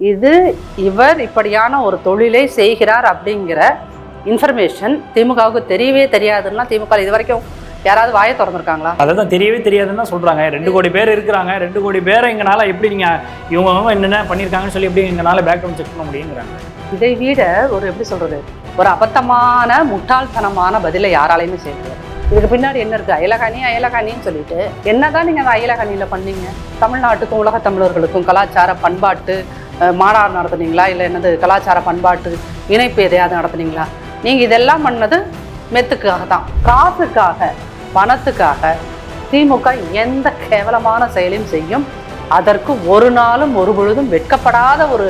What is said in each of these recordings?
இது இவர் இப்படியான ஒரு தொழிலை செய்கிறார் அப்படிங்கிற இன்ஃபர்மேஷன் திமுகவுக்கு தெரியவே தெரியாதுன்னா திமுக இது வரைக்கும் யாராவது வாயை திறந்துருக்காங்களா? அதான் தெரியவே தெரியாதுன்னு தான் சொல்றாங்க. ரெண்டு கோடி பேர் இருக்கிறாங்க. ரெண்டு கோடி பேரை எங்களால எப்படி நீங்க இவங்க என்னென்ன பண்ணியிருக்காங்கன்னு சொல்லி எப்படி எங்களால பேக்ரவுண்ட் செக் பண்ண முடியுங்கிறாங்க. இதை விட ஒரு எப்படி சொல்றது? ஒரு அபத்தமான முட்டாள்தனமான பதிலை யாராலையுமே செய்ய முடியாது. இதுக்கு பின்னாடி என்ன இருக்கு? அயலகனி அயலகனின்னு சொல்லிட்டு என்னதான் நீங்க அந்த அயலகனியில பண்ணீங்க? தமிழ்நாட்டுக்கும் உலக தமிழர்களுக்கும் கலாச்சார பண்பாட்டு மாநாடு நடத்துனீங்களா? இல்லை என்னது கலாச்சார பண்பாட்டு இணைப்பு எதையாவது நடத்துனீங்களா? நீங்கள் இதெல்லாம் பண்ணது மெத்துக்காக தான் காசுக்காக பணத்துக்காக திமுக எந்த கேவலமான செயலையும் செய்யும். அதற்கு ஒரு நாளும் ஒரு பொழுதும் வெட்கப்படாத ஒரு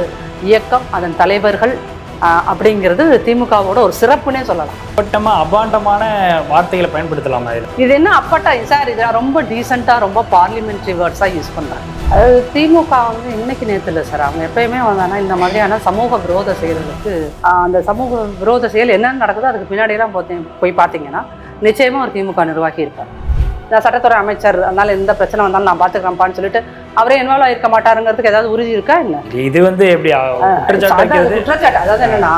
இயக்கம் அதன் தலைவர்கள் அப்படிங்கிறது திமுகவோட ஒரு சிறப்புனே சொல்லலாம். அப்பட்டமா அபாண்டமான வார்த்தைகளை பயன்படுத்தலாமா இது என்ன அப்பட்டா? சார் இது ரொம்ப டீசெண்டாக ரொம்ப பார்லிமெண்ட்ரி வேர்ட்ஸாக யூஸ் பண்ணுறாங்க அது திமுக வந்து இன்னைக்கு இல்லை சார் அவங்க எப்பயுமே வந்தாங்கன்னா இந்த மாதிரியான சமூக விரோத செயல்களுக்கு அந்த சமூக விரோத செயல் என்னென்ன நடக்குதோ அதுக்கு பின்னாடியெல்லாம் போய் பார்த்தீங்கன்னா நிச்சயமாக ஒரு திமுக நிர்வாகி இருப்பார் நான் சட்டத்துறை அமைச்சர் அதனால எந்த பிரச்சனை வந்தாலும் நான் பார்த்துக்கிறேன்ப்பான்னு சொல்லிட்டு அவரே இன்வால்வ் ஆயிருக்க மாட்டாருங்கிறதுக்கு ஏதாவது உறுதி இருக்கா என்ன? இது வந்து எப்படி குற்றச்சாட்டு அதாவது என்னன்னா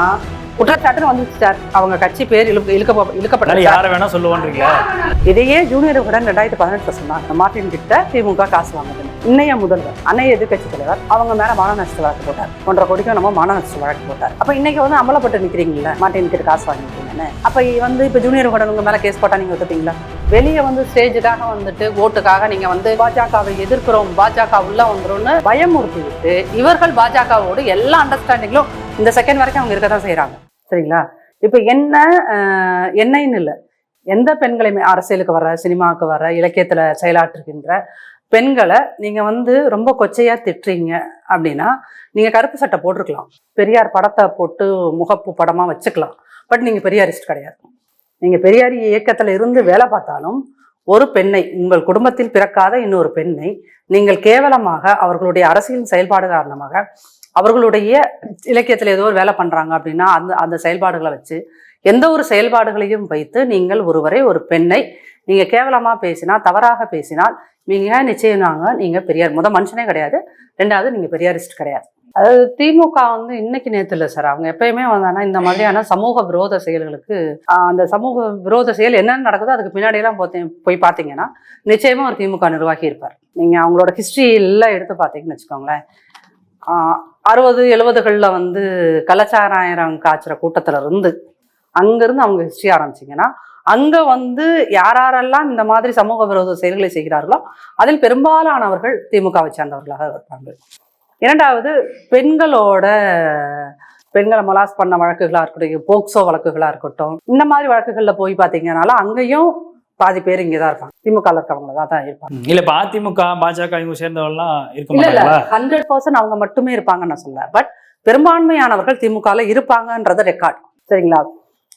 குற்றச்சாட்டுன்னு வந்துச்சு சார். அவங்க கட்சி பேர் இழுக்க இழுக்க அதனால இழுக்கப்பட்ட யாரை வேணா சொல்லுவோன்றீங்களா? இதையே ஜூனியர் உடன் ரெண்டாயிரத்தி பதினெட்டுல சொன்னாங்க. மார்ட்டின் கிட்ட திமுக காசு வாங்குதுன்னு இன்னைய முதல்வர் அன்னைய எதிர்க்கட்சி தலைவர் அவங்க மேல மான நஷ்ட வழக்கு போட்டார். ஒன்றரை கோடிக்கும் நம்ம மான நஷ்ட வழக்கு போட்டார். அப்ப இன்னைக்கு வந்து அமலப்பட்டு நிக்கிறீங்கல்ல மார்ட்டின் கிட்ட காசு வாங்கிட்டீங்கன்னு அப்ப வந்து இப்ப ஜூனியர் உடன் உங்க மேல கேஸ் போட்டா நீங்க ஒத்துப்பீங்களா? வெளியே வந்து ஸ்டேஜுக்காக வந்துட்டு ஓட்டுக்காக நீங்க வந்து பாஜகவை எதிர்க்கிறோம் பாஜக உள்ள வந்துரும்னு பயமுறுத்தி விட்டு இவர்கள் பாஜகவோடு எல்லா அண்டர்ஸ்டாண்டிங்லும் இந்த செகண்ட் வரைக்கும் அவங்க இருக்க தான் செய்றாங்க. சரிங்களா? இப்போ என்ன என்னைன்னு இல்லை. எந்த பெண்களையுமே அரசியலுக்கு வர சினிமாவுக்கு வர இலக்கியத்தில் செயலாற்றுகின்ற பெண்களை நீங்கள் வந்து ரொம்ப கொச்சையாக திட்டுறீங்க அப்படின்னா நீங்கள் கருப்பு சட்டை போட்டிருக்கலாம். பெரியார் படத்தை போட்டு முகப்பு படமாக வச்சுக்கலாம். பட் நீங்கள் பெரியாரிஸ்ட் கிடையாது. நீங்கள் பெரியார் இயக்கத்தில் இருந்து வேலை பார்த்தாலும் ஒரு பெண்ணை உங்கள் குடும்பத்தில் பிறக்காத இன்னொரு பெண்ணை நீங்கள் கேவலமாக அவர்களுடைய அரசியல் செயல்பாடு காரணமாக அவர்களுடைய இலக்கியத்தில் ஏதோ ஒரு வேலை பண்ணுறாங்க அப்படின்னா அந்த அந்த செயல்பாடுகளை வச்சு எந்த ஒரு செயல்பாடுகளையும் வைத்து நீங்கள் ஒருவரை ஒரு பெண்ணை நீங்கள் கேவலமாக பேசினா தவறாக பேசினால் நீங்கள் நிச்சயமாங்க நீங்கள் பெரியார் முத மனுஷனே கிடையாது ரெண்டாவது நீங்கள் பெரியாரிஸ்ட் கிடையாது. அதாவது திமுக வந்து இன்னைக்கு நேற்று இல்லை சார். அவங்க எப்பயுமே வந்தாங்கன்னா இந்த மாதிரியான சமூக விரோத செயல்களுக்கு அந்த சமூக விரோத செயல் என்னென்ன நடக்குதோ அதுக்கு பின்னாடியெல்லாம் போய் பார்த்தீங்கன்னா நிச்சயமா ஒரு திமுக நிர்வாகி இருப்பார். நீங்கள் அவங்களோட ஹிஸ்ட்ரி எல்லாம் எடுத்து பார்த்தீங்கன்னு வச்சுக்கோங்களேன். அறுபது எழுபதுகளில் வந்து கலாச்சாராயிரம் காய்ச்சுற கூட்டத்தில் இருந்து அங்கேருந்து அவங்க ஹிஸ்ட்ரி ஆரம்பிச்சிங்கன்னா அங்கே வந்து யாரெல்லாம் இந்த மாதிரி சமூக விரோத செயல்களை செய்கிறார்களோ அதில் பெரும்பாலானவர்கள் திமுகவை சேர்ந்தவர்களாக இருப்பாங்க இரண்டாவது பெண்களோட பெண்களை மலாஸ் பண்ண வழக்குகளாக இருக்கட்டும் போக்சோ வழக்குகளாக இருக்கட்டும் இந்த மாதிரி வழக்குகளில் போய் பார்த்தீங்கன்னால அங்கேயும் பாதி பேர் இங்கே தான் இருப்பாங்க. திமுக இருக்கவங்க தான் இருப்பாங்க. இல்ல இப்ப அதிமுக பாஜக இவங்க சேர்ந்தவங்கலாம் இருக்க இல்ல ஹண்ட்ரட் பர்சன்ட் அவங்க மட்டுமே இருப்பாங்கன்னு நான் சொல்ல பட் பெரும்பான்மையானவர்கள் திமுகல இருப்பாங்கன்றது ரெக்கார்ட் சரிங்களா?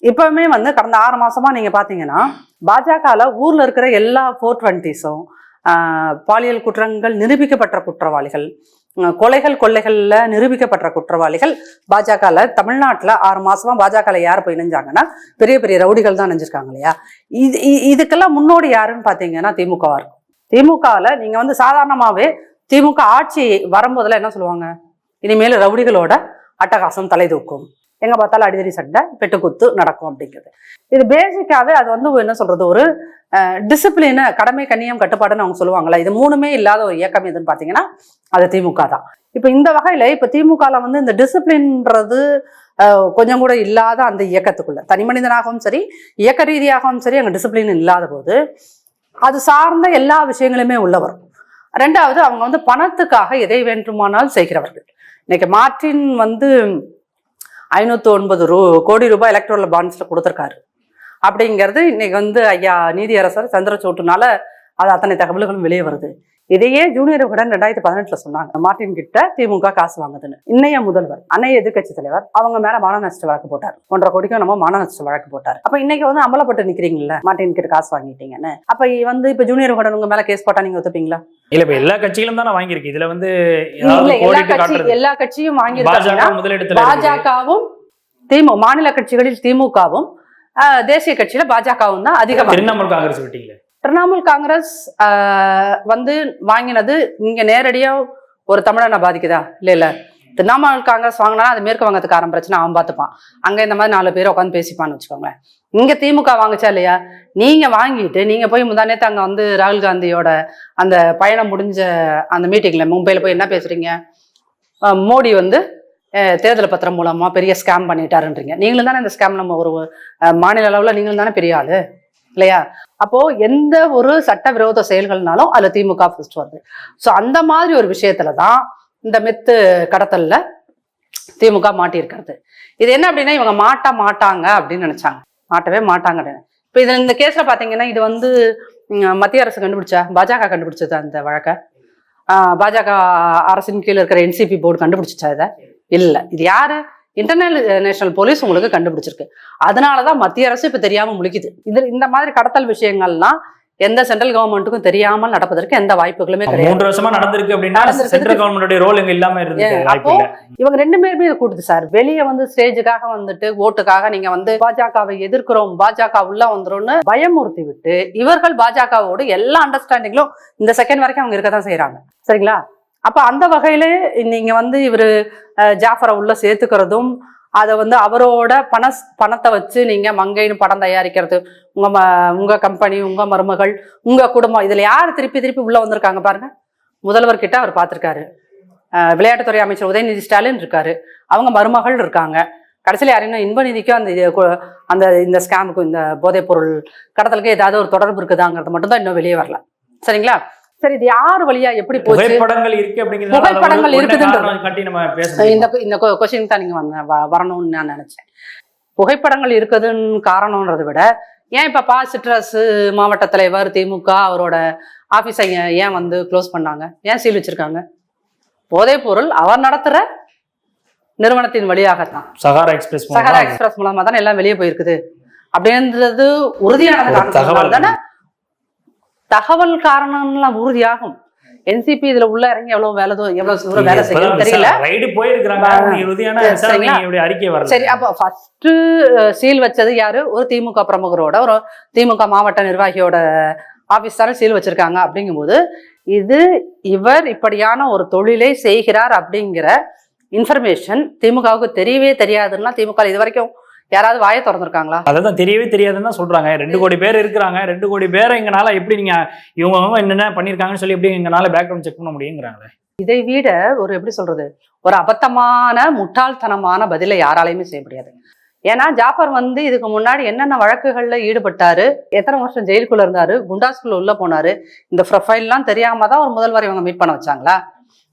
இப்பவுமே வந்து கடந்த ஆறு மாசமா நீங்க பாத்தீங்கன்னா பாஜகல ஊர்ல இருக்கிற எல்லா ஃபோர் டுவெண்ட்டிஸும் பாலியல் குற்றங்கள் நிரூபிக்கப்பட்ட குற்றவாளிகள் கொலைகள் கொள்ளைகளில் நிரூபிக்கப்பட்ட குற்றவாளிகள் பாஜகவில் தமிழ்நாட்டில் ஆறு மாசமா பாஜகவில் யார் போய் இணைஞ்சாங்கன்னா பெரிய பெரிய ரவுடிகள் தான் இணைஞ்சிருக்காங்க இல்லையா? இது இ- இதுக்கெல்லாம் முன்னோடி யாருன்னு பார்த்தீங்கன்னா திமுகவா இருக்கும். திமுகவில் நீங்கள் வந்து சாதாரணமாகவே திமுக ஆட்சி வரும்போதெல்லாம் என்ன சொல்லுவாங்க? இனிமேல் ரவுடிகளோட அட்டகாசம் தலை தூக்கும். எங்கே பார்த்தாலும் அடிதடி சண்டை பெட்டுக்குத்து நடக்கும் அப்படிங்கிறது. இது பேசிக்காகவே அது வந்து என்ன சொல்கிறது ஒரு டிசிப்ளின கடமை கண்ணியம் கட்டுப்பாடுன்னு அவங்க சொல்லுவாங்கல்ல இது மூணுமே இல்லாத ஒரு இயக்கம் எதுன்னு பார்த்தீங்கன்னா அது திமுக தான். இப்போ இந்த வகையில் இப்போ திமுகவில் வந்து இந்த டிசிப்ளின்றது கொஞ்சம் கூட இல்லாத அந்த இயக்கத்துக்குள்ள. தனி மனிதனாகவும் சரி இயக்க ரீதியாகவும் சரி அங்கே டிசிப்ளின் இல்லாத போது அது சார்ந்த எல்லா விஷயங்களுமே உள்ள வரும். ரெண்டாவது அவங்க வந்து பணத்துக்காக எதை வேண்டுமானால் செய்கிறவர்கள். இன்னைக்கு மார்டின் வந்து ஐநூற்றி ஒன்பது ரூ கோடி ரூபாய் எலக்ட்ரோல பாண்ட்ஸில் கொடுத்துருக்காரு. அப்படிங்கிறது இன்னைக்கு வந்து ஐயா நீதியரசர் சந்திரசூட்டுனால அது அத்தனை தகவல்களும் வெளியே வருது. இதையே ஜூனியர் ரெண்டாயிரத்தி பதினெட்டுல சொன்னாங்க. மார்ட்டின் கிட்ட திமுக காசு வாங்குதுன்னு. இன்னைய முதல்வர் அன்னைய எதிர்க்கட்சி தலைவர் அவங்க மேல மான நஷ்ட வழக்கு போட்டார். ஒன்றரை கோடிக்கும் நம்ம மான நஷ்ட வழக்கு போட்டார். அப்ப இன்னைக்கு வந்து அமலப்பட்டு நிக்கிறீங்கல்ல மார்ட்டின் கிட்ட காசு வாங்கிட்டீங்கன்னு. அப்ப வந்து இப்ப ஜூனியர் உடன் உங்க மேல கேஸ் போட்டா நீங்க ஒத்துப்பீங்களா? இல்ல இப்ப எல்லா கட்சிகளும் தானே வாங்கியிருக்கு. இதுல வந்து எல்லா கட்சியும் வாங்கியிருக்காங்க. பாஜகவும் திமுக மாநில கட்சிகளில் திமுகவும் தேசிய கட்சியில பாஜகவும் தான் அதிகமாக திரிணாமுல் காங்கிரஸ் விட்டீங்களே திரிணாமுல் காங்கிரஸ் வந்து வாங்கினது இங்க நேரடியா ஒரு தமிழனை பாதிக்குதா? இல்ல இல்ல. திரிணாமுல் காங்கிரஸ் வாங்கினா அது மேற்கு வங்கத்துக்காரன் பிரச்சனை அவன் பார்த்துப்பான் அங்க இந்த மாதிரி நாலு பேர் உட்காந்து பேசிப்பான்னு வச்சுக்கோங்களேன். இங்க திமுக வாங்குச்சா இல்லையா? நீங்க வாங்கிட்டு நீங்க போய் முந்தானேத்து அங்க வந்து ராகுல் காந்தியோட அந்த பயணம் முடிஞ்ச அந்த மீட்டிங்ல மும்பையில் போய் என்ன பேசுறீங்க? மோடி வந்து தேர்தல் பத்திரம் மூலமா பெரிய ஸ்கேம் பண்ணிட்டாருன்றீங்க. நீங்களும் தானே இந்த ஸ்கேம் நம்ம ஒரு மாநில அளவில் நீங்களும் தானே பெரிய ஆளு இல்லையா? அப்போ எந்த ஒரு சட்டவிரோத செயல்கள்னாலும் அதுல திமுக ஃபர்ஸ்ட் வருது. ஸோ அந்த மாதிரி ஒரு விஷயத்துல தான் இந்த மெத்து கடத்தல்ல திமுக மாட்டியிருக்கிறது. இது என்ன அப்படின்னா இவங்க மாட்ட மாட்டாங்க அப்படின்னு நினைச்சாங்க. மாட்டவே மாட்டாங்க இப்போ இது இந்த கேஸ்ல பாத்தீங்கன்னா இது வந்து மத்திய அரசு கண்டுபிடிச்சா பாஜக கண்டுபிடிச்சது அந்த வழக்கை. பாஜக அரசின் கீழே இருக்கிற என்சிபி போர்டு கண்டுபிடிச்சிச்சா இதை? இல்லை. இது யாரு? இன்டர்னல் நேஷனல் போலீஸ் உங்களுக்கு கண்டுபிடிச்சிருக்கு. அதனாலதான் மத்திய அரசு இப்ப தெரியாம முழிக்குது. இது இந்த மாதிரி கடத்தல் விஷயங்கள்லாம் எந்த சென்ட்ரல் கவர்மெண்ட்டுக்கும் தெரியாமல் நடப்பதற்கு எந்த வாய்ப்புகளுமே கிடையாது. மூன்று வருஷமா நடந்திருக்கு அப்படின்னா. சென்ட்ரல் கவர்மெண்டோட ரோல் இங்க இல்லாம அப்போ இல்ல. இவங்க ரெண்டு பேருமே இதை கூட்டுது சார். வெளியே வந்து ஸ்டேஜுக்காக வந்துட்டு ஓட்டுக்காக நீங்க வந்து பாஜகவை எதிர்க்கிறோம் பாஜக உள்ள வந்துரும்னு பயமுறுத்தி விட்டு இவர்கள் பாஜகவோட எல்லா அண்டர்ஸ்டாண்டிங்லும் இந்த செகண்ட் வரைக்கும் அவங்க இருக்க தான் செய்யறாங்க சரிங்களா? அப்போ அந்த வகையில நீங்கள் வந்து இவர் ஜாஃபரை உள்ள சேர்த்துக்கிறதும் அதை வந்து அவரோட பண பணத்தை வச்சு நீங்கள் மங்கைன்னு படம் தயாரிக்கிறது உங்கள் ம உங்கள் கம்பெனி உங்கள் மருமகள் உங்கள் குடும்பம் இதில் யார் திருப்பி திருப்பி உள்ளே வந்திருக்காங்க பாருங்க? முதல்வர்கிட்ட அவர் பார்த்துருக்காரு விளையாட்டுத்துறை அமைச்சர் உதயநிதி ஸ்டாலின் இருக்காரு. அவங்க மருமகள் இருக்காங்க. கடைசியில் யாரையும் இன்பநிதிக்கும் அந்த இது அந்த இந்த ஸ்கேமுக்கும் இந்த போதைப்பொருள் கடத்தலுக்கு ஏதாவது ஒரு தொடர்பு இருக்குதாங்கிறது மட்டும் தான் இன்னும் வெளியே வரல. சரிங்களா? சரி இது யார் வழியா எப்படி புகைப்படங்கள் இருக்கு அப்படிங்கிறது புகைப்படங்கள் இருக்குதுன்றது. இந்த இந்த கொஸ்டின் தான் நீங்க வந்த வரணும்னு நான் நினைச்சேன். புகைப்படங்கள் இருக்குதுன்னு காரணம்ன்றதை விட ஏன் இப்ப பா சிட்ரஸ் மாவட்ட தலைவர் திமுக அவரோட ஆபீஸை ஏன் வந்து க்ளோஸ் பண்ணாங்க? ஏன் சீல் வச்சிருக்காங்க? போதைப் பொருள் அவர் நடத்துற நிறுவனத்தின் வழியாகத்தான். சகாரா எக்ஸ்பிரஸ் சஹரா எக்ஸ்பிரஸ் மூலமா தானே எல்லாம் வெளியே போயிருக்குது. அப்படின்றது உறுதியான தகவல். தானே தகவல் காரணம்லாம் உறுதியாகும். என்சிபி இதுல உள்ள இறங்கி எவ்வளவு வேலை எவ்வளவு தூரம் வேலை செய்யும் தெரியல. ரைடு போயிருக்கிறாங்க. சரி அப்போ ஃபர்ஸ்ட் சீல் வச்சது யாரு? ஒரு திமுக பிரமுகரோட ஒரு திமுக மாவட்ட நிர்வாகியோட ஆபீஸ் தானே சீல் வச்சிருக்காங்க அப்படிங்கும்போது இது இவர் இப்படியான ஒரு தொழிலை செய்கிறார் அப்படிங்கிற இன்ஃபர்மேஷன் திமுகவுக்கு தெரியவே தெரியாதுன்னா திமுக இது வரைக்கும் யாராவது வாயை திறந்திருக்காங்களா? அதான் தெரியவே தெரியாதுன்னு தான் சொல்றாங்க. ரெண்டு கோடி பேர் இருக்கிறாங்க. ரெண்டு கோடி பேரை எங்கனால எப்படி நீங்க இவங்க என்னென்ன பண்ணிருக்காங்கன்னு சொல்லி எப்படி எங்கனால பேக்ரவுண்ட் செக் பண்ண முடியுங்கிறாங்களே. இதை விட ஒரு எப்படி சொல்றது? ஒரு அபத்தமான முட்டாள்தனமான பதிலை யாராலையுமே செய்ய முடியாது. ஏன்னா ஜாஃபர் வந்து இதுக்கு முன்னாடி என்னென்ன வழக்குகள்ல ஈடுபட்டாரு எத்தனை வருஷம் ஜெயிலுக்குள்ள இருந்தாரு குண்டாஸ்குள்ள உள்ள போனாரு இந்த ப்ரொஃபைல்லாம் தெரியாம தான் ஒரு முதல்வர் இவங்க மீட் பண்ண வச்சாங்களா?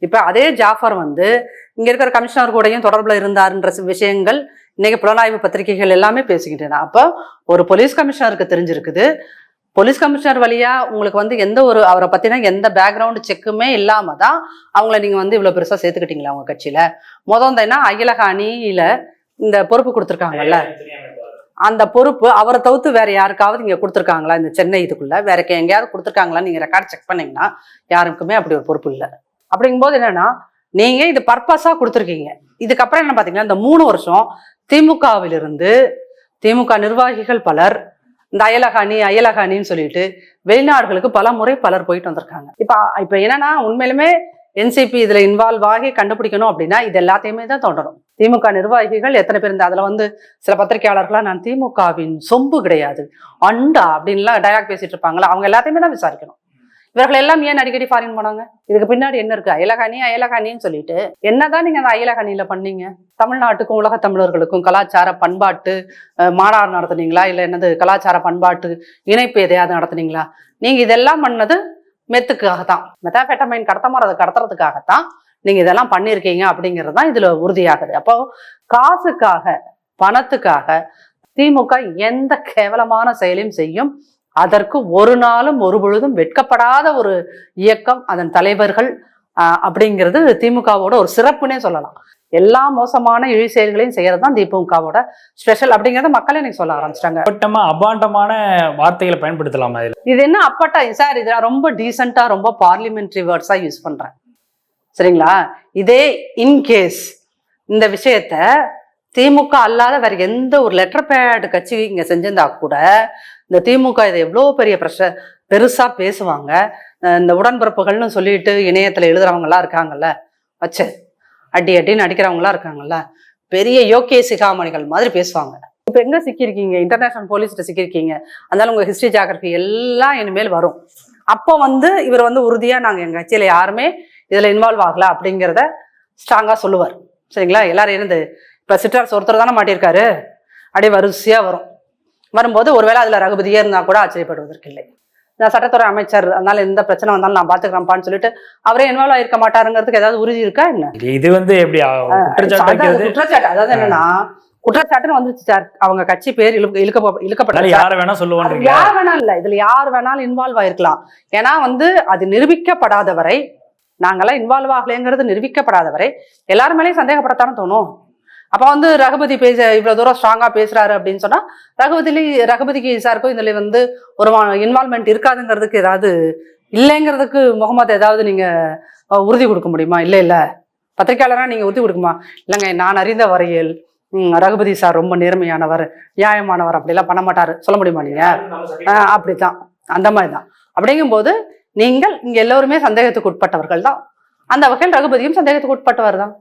இப்ப அதே ஜாஃபர் வந்து இங்க இருக்கிற கமிஷனர் கூடயும் தொடர்புல இருந்தாருன்ற விஷயங்கள் இன்னைக்கு புலனாய்வு பத்திரிகைகள் எல்லாமே பேசிக்கிட்டு அப்போ ஒரு போலீஸ் கமிஷனருக்கு தெரிஞ்சிருக்குது. போலீஸ் கமிஷனர் வழியா உங்களுக்கு வந்து எந்த ஒரு அவரை பத்தின எந்த பேக்ரவுண்ட் செக்குமே இல்லாம தான் அவங்கள நீங்க வந்து இவ்வளவு பெருசா சேர்த்துக்கிட்டீங்களா அவங்க கட்சியில? முதந்தேன்னா அகிலக அணியில இந்த பொறுப்பு கொடுத்துருக்காங்கல்ல? அந்த பொறுப்பு அவரை தவிர்த்து வேற யாருக்காவது இங்க கொடுத்துருக்காங்களா? இந்த சென்னை இதுக்குள்ள வேற எங்கேயாவது கொடுத்துருக்காங்களா நீங்க ரெக்கார்ட் செக் பண்ணீங்கன்னா யாருக்குமே அப்படி ஒரு பொறுப்பு இல்லை. அப்படிங்கும்போது என்னன்னா நீங்க இது பர்பஸா கொடுத்துருக்கீங்க. இதுக்கப்புறம் என்ன பாத்தீங்கன்னா இந்த மூணு வருஷம் திமுகவிலிருந்து திமுக நிர்வாகிகள் பலர் இந்த அயலக அணி அயலக அணின்னு சொல்லிட்டு வெளிநாடுகளுக்கு பல முறை பலர் போயிட்டு வந்திருக்காங்க. இப்போ இப்போ என்னன்னா உண்மையிலுமே என்சிபி இதில் இன்வால்வ் ஆகி கண்டுபிடிக்கணும் அப்படின்னா இது எல்லாத்தையுமே தான் தோன்றணும் திமுக நிர்வாகிகள் எத்தனை பேர் இந்த அதில் வந்து சில பத்திரிகையாளர்களாக நான் திமுகவின் சொம்பு கிடையாது. அண்டா அப்படின்லாம் டயாக் பேசிட்டு இருப்பாங்களா அவங்க எல்லாத்தையுமே தான் விசாரிக்கணும். இவர்கள் எல்லாம் ஏன் அடிக்கடி ஃபாரின் போனாங்க? இதுக்கு பின்னாடி என்ன இருக்கு? அயலகாணி அயலகாணின்னு சொல்லிட்டு என்னதான் நீங்க அந்த அயலகணியில பண்ணீங்க? தமிழ்நாட்டுக்கும் உலக தமிழர்களுக்கும் கலாச்சார பண்பாட்டு மாநாடு நடத்துனீங்களா? இல்ல என்னது கலாச்சார பண்பாட்டு இணைப்பு எதையாவது நடத்துனீங்களா? நீங்க இதெல்லாம் பண்ணது மெத்துக்காகத்தான். மெத்தாஃபெட்டமைன் கடத்தமார் அதை கடத்துறதுக்காகத்தான் நீங்க இதெல்லாம் பண்ணியிருக்கீங்க அப்படிங்கிறது தான் இதுல உறுதியாகுது. அப்போ காசுக்காக பணத்துக்காக திமுக எந்த கேவலமான செயலையும் செய்யும் அதற்கு ஒரு நாளும் ஒரு பொழுதும் வெட்கப்படாத ஒரு இயக்கம் அதன் தலைவர்கள் அப்படிங்கிறது திமுகவோட ஒரு சிறப்புனே சொல்லலாம். எல்லா மோசமான இழி செயல்களையும் செய்யறது தான் திமுகவோட ஸ்பெஷல் அப்படிங்கறத மக்களே எனக்கு சொல்ல ஆரம்பிச்சிட்டாங்க. அப்பட்டமா அபாண்டமான வார்த்தைகளை பயன்படுத்தலாமா இது என்ன அப்பட்டா? சார் இது ரொம்ப டீசெண்டா ரொம்ப பார்லிமெண்ட்ரி வேர்ட்ஸா யூஸ் பண்றேன். சரிங்களா? இதே இன்கேஸ் இந்த விஷயத்த திமுக அல்லாத வேற எந்த ஒரு லெட்டர் பேட் கட்சி இங்க செஞ்சிருந்தா கூட இந்த திமுக இதை எவ்வளோ பெரிய பிரஷ பெருசா பேசுவாங்க. இந்த உடன்பிறப்புகள்னு சொல்லிட்டு இணையத்துல எழுதுறவங்க இருக்காங்கல்ல வச்சு அடி அடின்னு அடிக்கிறவங்களாம் இருக்காங்கல்ல பெரிய யோகே சிகாமணிகள் மாதிரி பேசுவாங்க. இப்போ எங்க சிக்கியிருக்கீங்க? இன்டர்நேஷனல் போலீஸ்கிட்ட சிக்கியிருக்கீங்க. அதனால உங்க ஹிஸ்டரி ஜாகிரபி எல்லாம் இனிமேல் வரும். அப்போ வந்து இவர் வந்து உறுதியா நாங்க எங்க கட்சியில யாருமே இதுல இன்வால்வ் ஆகல அப்படிங்கிறத ஸ்ட்ராங்கா சொல்லுவார். சரிங்களா? எல்லாரும் இருந்து சிற்றரசு ஒருத்தர் தானே மாட்டியிருக்காரு? அப்படியே வரிசையா வரும். வரும்போது ஒருவேளை அதுல ரகுபதியே இருந்தா கூட ஆச்சரியப்படுவதற்கு இல்லை நான் சட்டத்துறை அமைச்சர் அதனால எந்த பிரச்சனை வந்தாலும் நான் பாத்துக்கிறேன்ப்பான்னு சொல்லிட்டு அவரே இன்வால்வ் ஆயிருக்க மாட்டாருங்கிறதுக்கு ஏதாவது உறுதி இருக்கா என்ன? இது- வந்து எப்படி குற்றச்சாட்டு அதாவது என்னன்னா குற்றச்சாட்டுன்னு வந்துச்சு சார் அவங்க கட்சி பேர் இழுக்க இழுக்க அதனால இழுக்கப்பட்டது யார வேணா அது சொல்லுவோன்றீங்க யார் வேணா இல்ல. இதுல யார் வேணாலும் இன்வால்வ் ஆயிருக்கலாம். ஏன்னா வந்து அது நிரூபிக்கப்படாத வரை நாங்கெல்லாம் இன்வால்வ் ஆகலைங்கிறது நிரூபிக்கப்படாத வரை எல்லாரும் மேலேயும் சந்தேகப்படத்தானே தோணும். அப்ப வந்து ரகுபதி பேச இவ்வளவு தூரம் ஸ்ட்ராங்காக பேசுறாரு அப்படின்னு சொன்னா ரகுபதிலி ரகுபதிக்கு சாருக்கும் இதில் வந்து ஒரு இன்வால்மெண்ட் இருக்காதுங்கிறதுக்கு ஏதாவது இல்லைங்கிறதுக்கு முகமது ஏதாவது நீங்க உறுதி கொடுக்க முடியுமா? இல்லை இல்ல. பத்திரிக்கையாளரா நீங்க உறுதி கொடுக்குமா? இல்லைங்க நான் அறிந்த வரையில் ரகுபதி சார் ரொம்ப நேர்மையானவர் நியாயமானவர் அப்படிலாம் பண்ண மாட்டாரு. சொல்ல முடியுமா நீங்கள் ஆஹ் அப்படித்தான். அந்த மாதிரி தான் அப்படிங்கும்போது நீங்கள் இங்க எல்லோருமே சந்தேகத்துக்கு உட்பட்டவர்கள் தான். அந்த வகையில் ரகுபதியும் சந்தேகத்துக்கு உட்பட்டவர் தான்.